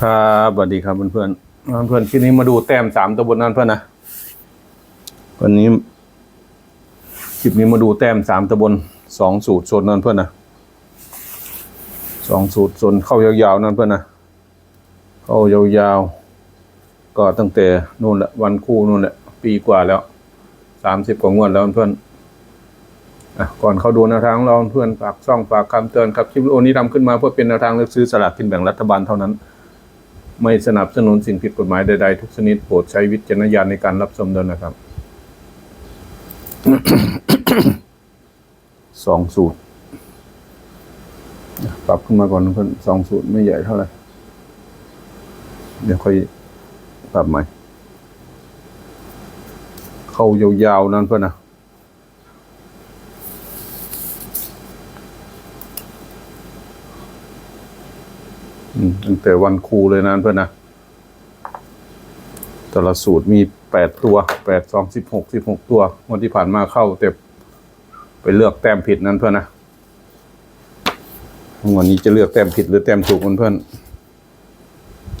ครับสวัสดีครับเพื่อนเพื่อนๆเพื่อนๆคลิปนี้มาดูแต้มสามตัวบนนั้นเพื่อนนะวันนี้คลิปนี้มาดูแต้มสามตัวบนสองสูตรโซนนั้นเพื่อนนะสองสูตรโซนเข้ายาวๆนั้นเพื่อนนะเข้ายาวๆก็ตั้งแต่นู่นแหละวันคู่นู่นแหละปีกว่าแล้วสามสิบกว่างวดแล้วเพื่อนอะก่อนเข้าดูแนวทางของเราเพื่อนฝากช่องฝากคำเตือนครับคลิปวิดีโอนี้ทำขึ้นมาเพื่อเป็นแนวทางเลือกซื้อสลากกินแบ่งรัฐบาลเท่านั้น ไม่สนับสนุนสิ่งผิดกฎหมายใดๆทุกชนิดโปรดใช้วิจารณญาณในการรับชมด้วยนะครับสองสูตร ปรับขึ้นมาก่อนเพื่อนสองสูตรไม่ใหญ่เท่าไหร่ เดี๋ยวค่อยปรับใหม่ เข้ายาวๆนั่นเพื่อนนะ ตั้งแต่วันครูเลยนะเพื่อนนะแต่ละสูตรมีแปดตัวแปดสองสิบหกสิบหกตัววันที่ผ่านมาเข้าแต่ไปเลือกแต้มผิดนั้นเพื่อนนะวันนี้จะเลือกแต้มผิดหรือแต้มถูกเพื่อน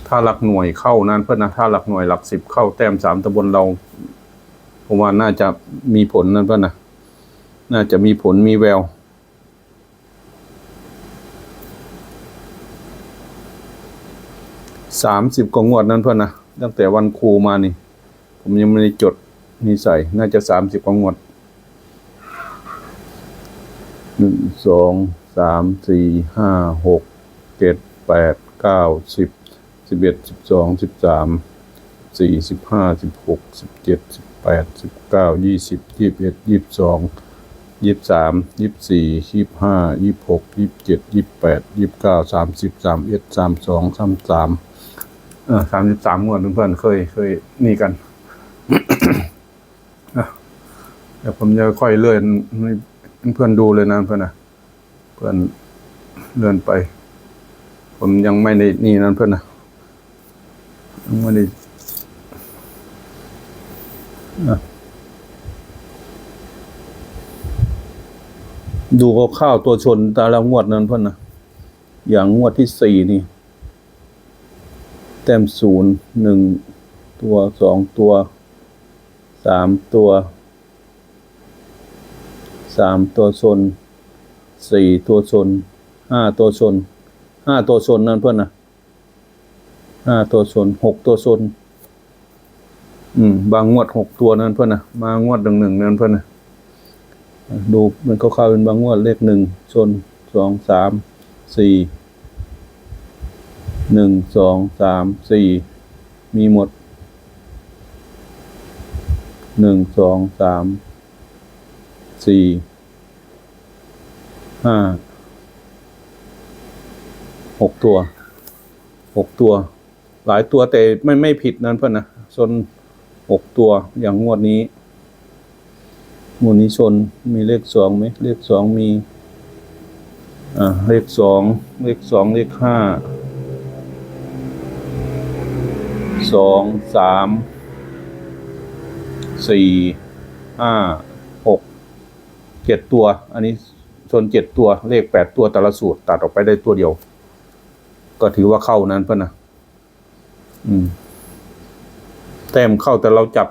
ถ้าหลักหน่วยเข้านั้นเพื่อนนะถ้าหลักหน่วยหลักสิบเข้าแต้มสามตำบลเราผมว่าน่าจะมีผลนั้นเพื่อนนะน่าจะมีผลมีแวว สามสิบกว่างวดนั้นเพื่อนนะตั้งแต่วันครูมานี่ ผมยังไม่ได้จดนี่ใส่ น่าจะสามสิบกว่างวดหนึ่งสองสามสี่ห้าหกเจ็ดแปดเก้าสิบสิบเอ็ดสิบสองสิบสามสี่สิบห้าสิบหกสิบเจ็ดสิบแปดสิบเก้ายี่สิบยี่สิบเอ็ดยี่สิบสองยี่สิบสามยี่สิบสี่ยี่สิบห้ายี่สิบหกยี่สิบเจ็ดยี่สิบแปดยี่สิบเก้าสามสิบสามเอ็ดสามสองสามสาม เออสามสิบสามงวดเพื่อนๆเคยเคยนี่กันอะเดี๋ยวผมจะค่อยเลื่อนให้เพื่อนดูเลยนะเพื่อนนะเพื่อนเลื่อนไป ผมยังไม่ได้นี่นั่นเพื่อนนะยังไม่ได้อะดูข้าวตัวชนแต่ละงวดนั้นเพื่อนนะอย่างงวดที่สี่นี่ แต้มศูนย์หนึ่งตัวสองตัวสามตัวสามตัวชนสี่ตัวชนห้าตัวชนห้าตัวชนนั่นเพื่อนนะห้าตัวชนหกตัวชนอืมบางงวดหกตัวนั่นเพื่อนนะมางวดหนึ่งหนึ่งนั่นเพื่อนนะดูมันเข้าๆเป็นบางงวดเลขหนึ่งชนสองสามสี่ หนึ่งสองสามสี่มีหมดหนึ่งสองสามสี่ห้าหกตัวหกตัว หลายตัวแต่ไม่ไม่ผิดนั้นเพื่อนนะชนหกตัวอย่างงวดนี้งวดนี้ชนมีเลขสองไหมเลขสองมี อ่าเลขสองเลขสองเลขห้า สองสามสี่ห้าหกเจ็ดตัว อันนี้ชนเจ็ดตัวเลขแปดตัวแต่ละสูตร ตัดออกไปได้ตัวเดียว ก็ถือว่าเข้านั้นเพื่อนนะอืมแต้มเข้าแต่เราจับ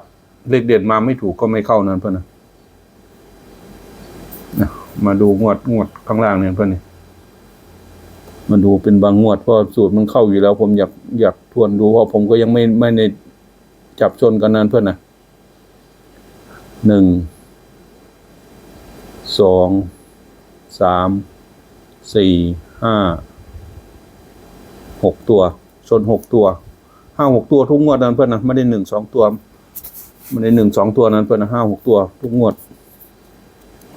เลขเด่นมาไม่ถูกก็ไม่เข้านั้นเพื่อนนะนะมาดูงวดงวดข้างล่างเนี่ยเพื่อนนี่ มาดูเป็นบางงวดเพราะสูตรมันเข้าอยู่แล้ว ผมอยากอยากทวนดูเพราะผมก็ยังไม่ไม่ได้จับชนกันนั้นเพื่อนนะหนึ่งสองสามสี่ห้าหกตัว ชนหกตัวห้าหกตัวทุกงวดนั้นเพื่อนนะไม่ได้หนึ่งสองตัวไม่ได้หนึ่งสองตัวนั้นเพื่อนนะห้าหกตัว ทุกงวด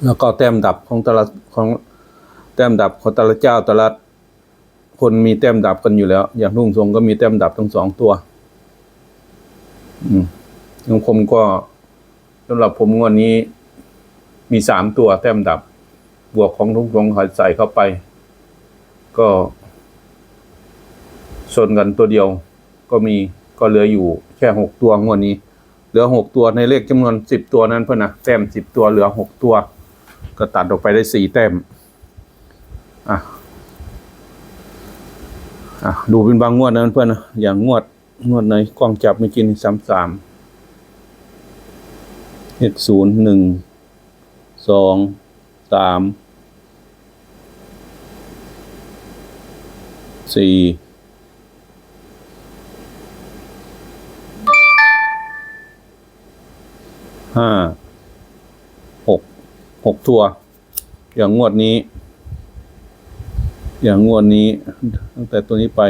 แล้วก็แต้มดับของต่ละของแต้มดับของต่ละเจ้าต่ละ คนมีแต้มดับกันอยู่แล้ว อย่างลุงทรงก็มีแต้มดับทั้งสองตัว อืมของผมก็สำหรับผมงวดนี้ มีสามตัวแต้มดับ บวกของลุงทรงขอใส่เข้าไป ก็ชนกันตัวเดียว ก็มีก็เหลืออยู่แค่หกตัวงวดนี้ เหลือหกตัวในเลขจำนวนสิบตัวนั้นเพื่อนนะแต้มสิบตัวเหลือหกตัว ก็ตัดออกไปได้สี่แต้ม อะ อะดูเป็นบางงวดนะเพื่อนนะอย่างงวดงวดไหนกล้องจับไม่กินสามสามเลขศูนย์หนึ่งสองสามสี่ห้าหกหกตัว อย่างงวดนี้ อย่างงวดนี้ ตั้งแต่ตัวนี้ไป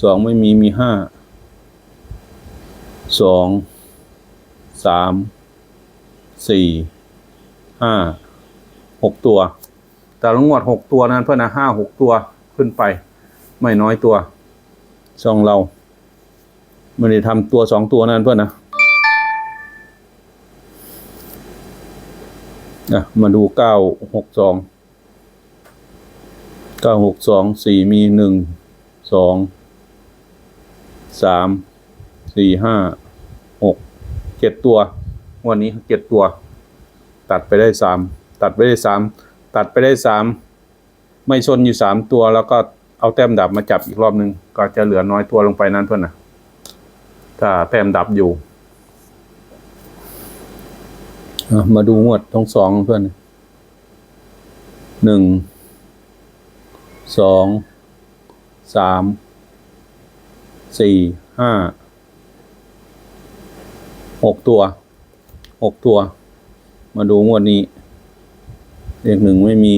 สองไม่มีมีห้าสองสามสี่ห้าหกตัว แต่ละงวดหกตัวนั้นเพื่อนนะห้าหกตัวขึ้นไป ไม่น้อยตัวช่องเราไม่ได้ทำตัวสองตัวนั้นเพื่อนนะอะมาดูเก้าหกสอง เก้าหกสองสี่มีหนึ่งสองสามสี่ห้าหกเจ็ดตัว วันนี้เจ็ดตัว ตัดไปได้สามตัดไปได้สามตัดไปได้สามไม่ชนอยู่สามตัวแล้วก็เอาแต้มดับมาจับอีกรอบหนึ่งก็จะเหลือน้อยตัวลงไปนั้นเพื่อนนะถ้าแต้มดับอยู่มาดูงวดทั้งสองเพื่อนหนึ่ง สองสามสี่ห้าหกตัวหกตัว มาดูงวดนี้ เลขหนึ่งไม่มี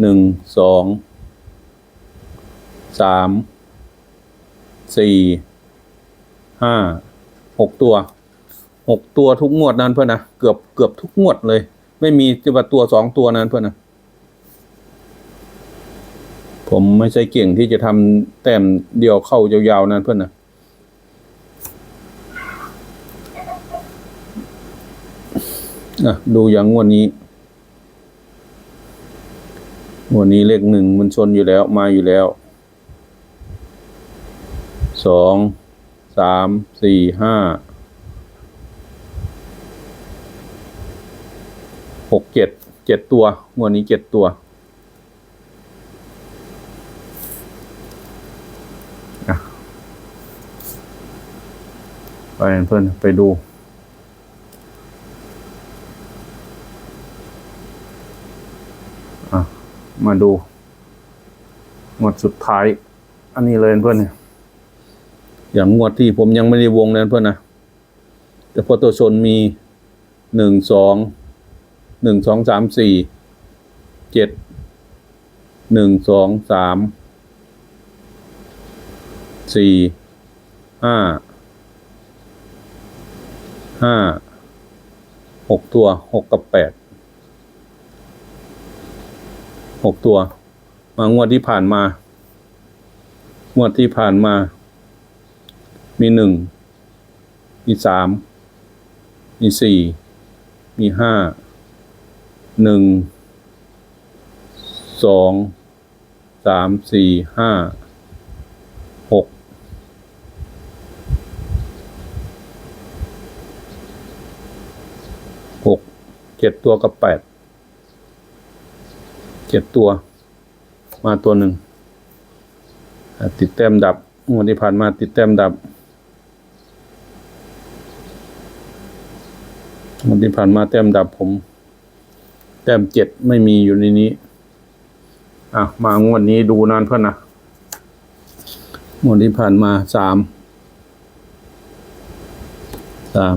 หนึ่งสองสามสี่ห้าหกตัวหกตัวทุกงวดนั้นเพื่อนนะเกือบเกือบทุกงวดเลย ไม่มีที่ว่าตัวสองตัวนั้นเพื่อนนะ ผมไม่ใช่เก่งที่จะทำแต้มเดียวเข้ายาวๆนั้นเพื่อนนะอะดูอย่างงวดนี้งวดนี้เลขหนึ่งมันชนอยู่แล้วมาอยู่แล้วสองสามสี่ห้าหกเจ็ดเจ็ดตัวงวดนี้เจ็ดตัว ไปเพื่อนไปดู มาดูงวดสุดท้าย อันนี้เลยเพื่อนเนี่ยอย่างงวดที่ผมยังไม่ได้วงเลยเพื่อนนะแต่พอตัวชนมีหนึ่งสองหนึ่งสองสามสี่เจ็ดหนึ่งสองสามสี่ห้า ห้าหกตัวหกกับแปดหกตัว มางวดที่ผ่านมางวดที่ผ่านมา มีหนึ่งมีสามมีสี่มีห้าหนึ่งสองสามสี่ห้า หก หก เจ็ดตัวกับแปดเจ็ดตัว มาตัวหนึ่งติดแต้มดับงวดที่ผ่านมาติดแต้มดับงวดที่ผ่านมาแต้มดับผม แต้มเจ็ดไม่มีอยู่ในนี้ อะ มางวดนี้ดูนานเพื่อนนะงวดที่ผ่านมาสามสาม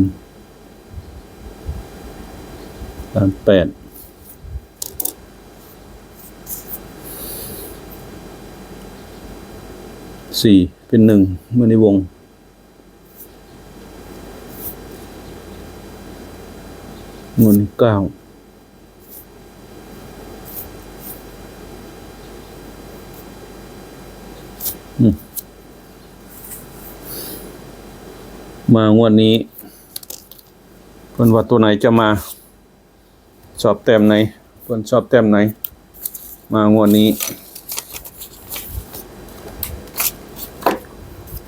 สามแปดสี่เป็นหนึ่งเมื่อในวงเงวดนี้เก้ามมางวดนี้เพิ่นว่าตัวไหนจะมา ชอบแต้มไหนเพิ่อนชอบแต้มไหน มางวดนี้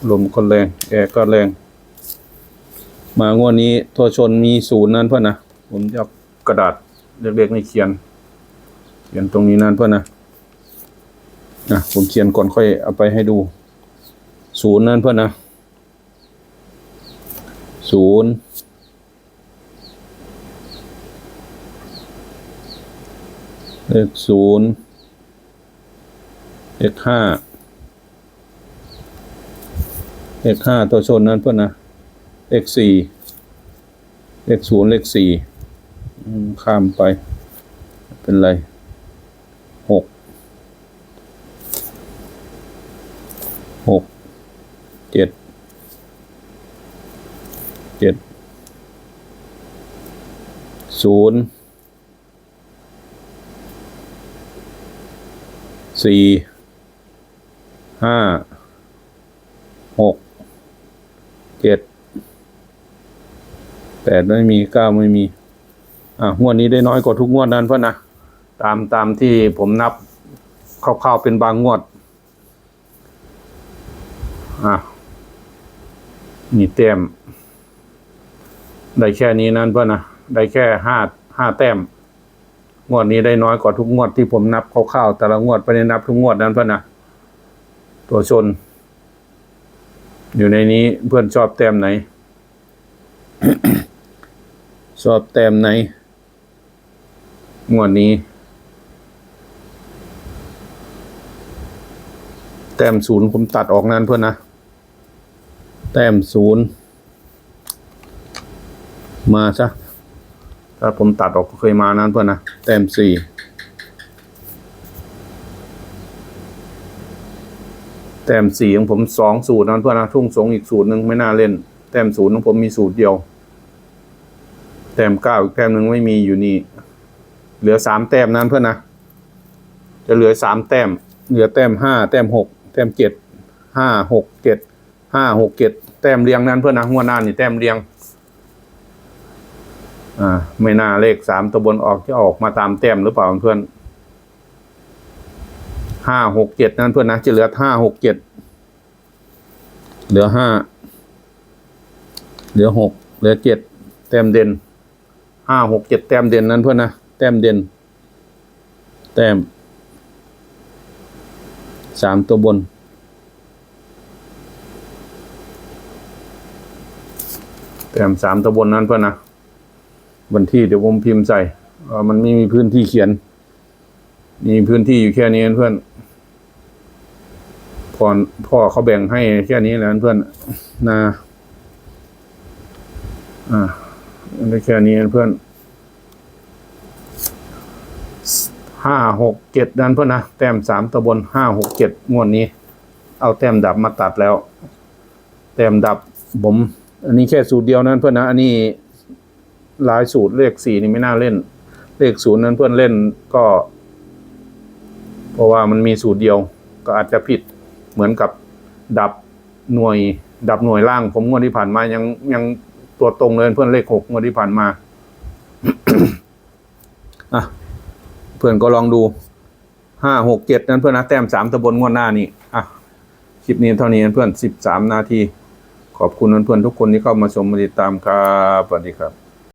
ลมก็แรง แอร์ก็แรง มางวดนี้ทัวชนมีศูนย์นั่นเพื่อนนะ ผมจะกระดาษเล็กๆนี่เขียน เขียนตรงนี้นั่นเพื่อนนะนะผมเขียนก่อนค่อยเอาไปให้ดู ศูนย์นั่นเพื่อนนะศูนย์ เลขศูนย์เลขห้าเลขห้าตัวชนนั้นเพื่อนนะเลขสี่เลขศูนย์เลขสี่ข้ามไป เป็นไรหก หก เจ็ด เจ็ด ศูนย์ สี่ห้าหกเจ็ดแปดไม่มีเก้าไม่มี อะงวดนี้ได้น้อยกว่าทุกงวดนั้นเพื่อนนะตามตามที่ผมนับคร่าวๆเป็นบางงวด อะนี่แต้ม ได้แค่นี้นั้นเพื่อนนะได้แค่ห้าห้าแต้ม งวดนี้ได้น้อยกว่าทุกงวดที่ผมนับคร่าวๆแต่ละงวดไปในนับทุกงวดนั้นเพื่อนนะตัวชน อยู่ในนี้เพื่อนชอบแต้มไหน ชอบแต้มไหน งวดนี้ แต้มศูนย์ผมตัดออกนั้นเพื่อนนะ แต้มศูนย์มาซะ ถ้าผมตัดออกก็เคยมานั้นเพื่อนนะแต้มสี่แต้มสี่ของผมสองสูตรนั้นเพื่อนนะทุ่งสงอีกสูตรหนึ่งไม่น่าเล่น แต้มศูนย์ของผมมีสูตรเดียว แต้มเก้าอีกแต้มหนึ่งไม่มีอยู่นี่ เหลือสามแต้มนั้นเพื่อนนะจะเหลือสามแต้ม เหลือแต้มห้าแต้มหกแต้มเจ็ดห้าหกเจ็ดห้าหกเจ็ดแต้มเรียงนั้นเพื่อนนะหัวหน้านี่แต้มเรียง อ่าไม่น่าเลขสามตัวบนออกจะออกมาตามแต้มหรือเปล่าเพื่อนห้าหกเจ็ดนั้นเพื่อนนะจะเหลือห้าหกเจ็ดเหลือห้าเหลือหกเหลือเจ็ดแต้มเด่นห้าหกเจ็ดแต้มเด่นนั้นเพื่อนนะแต้มเด่น แต้มสามตัวบนแต้มสามตัวบนนั้นเพื่อนนะ วันที่เดี๋ยวผมพิมพ์ใส่มันไม่มีพื้นที่เขียน มีพื้นที่อยู่แค่นี้เพื่อนพ่อพ่อเขาแบ่งให้แค่นี้แหละเพื่อนนะอ่าได้แค่นี้เพื่อนห้าหกเจ็ดนั่นเพื่อนนะแต้มสามตะบนห้าหกเจ็ดงวดนี้ เอาแต้มดับมาตัดแล้ว แต้มดับผม อันนี้แค่สูตรเดียวนั้นเพื่อนนะ อันนี้ หลายสูตรเลขสี่นี่ไม่น่าเล่น เลขศูนย์นั้นเพื่อนเล่นก็ เพราะว่ามันมีสูตรเดียว ก็อาจจะผิดเหมือนกับดับหน่วย ดับหน่วยล่าง ผมงวดที่ผ่านมายังยังตัวตรงเลยเพื่อนเลขหกงวดที่ผ่านมาอะเพื่อนก็ลองดูห้าหกเจ็ดนั้นเพื่อนนะแต้มสามตะบนงวดหน้านี่อะคลิปนี้เท่านี้เพื่อนสิบสามนาทีขอบคุณเพื่อนๆทุกคนที่เข้ามาชมมาติดตามครับสวัสดีครับ